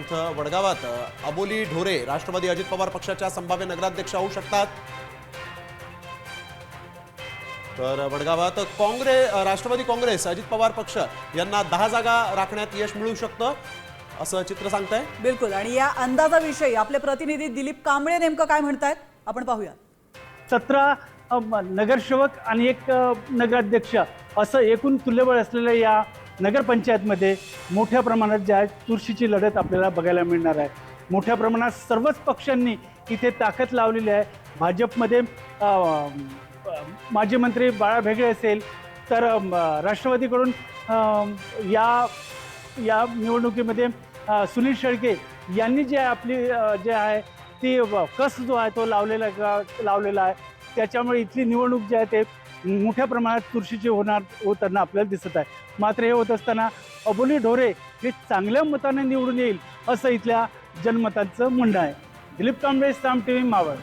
तिथं वडगावात अबोली ढोरे राष्ट्रवादी अजित पवार पक्षाच्या संभाव्य नगराध्यक्ष होऊ शकतात. तर वडगावात काँग्रेस राष्ट्रवादी काँग्रेस अजित पवार पक्ष यांना दहा जागा राखण्यात यश मिळू शकतं असं चित्र सांगताय. बिलकुल. आणि या अंदाजाविषयी आपले प्रतिनिधी दिलीप कांबळे नेमकं काय म्हणतायत आपण पाहूया सतरा नगरसेवक आणि एक नगराध्यक्ष असं एकूण तुल्यबळ असलेल्या या नगरपंचायतमध्ये मोठ्या प्रमाणात ज्या आहे चुरशीची लढत आपल्याला बघायला मिळणार आहे. मोठ्या प्रमाणात सर्वच पक्षांनी इथे ताकद लावलेली आहे. भाजपमध्ये माजी मंत्री बाळा भेगडे असेल तर राष्ट्रवादीकडून या या निवडणुकीमध्ये सुनील शेळके यांनी जे आपली जे आहे ती कस जो आहे तो लावलेला लावलेला आहे. त्याच्यामुळे इथली निवडणूक जी आहे ते मोठ्या प्रमाणात चुरशीची होणार होताना आपल्याला दिसत आहे. मात्र हे होत असताना अबोली ढोरे हे चांगल्या मताने निवडून येईल असं इथल्या जनमतांचं म्हणणं आहे. Dilip Kamble Saam T V Maval.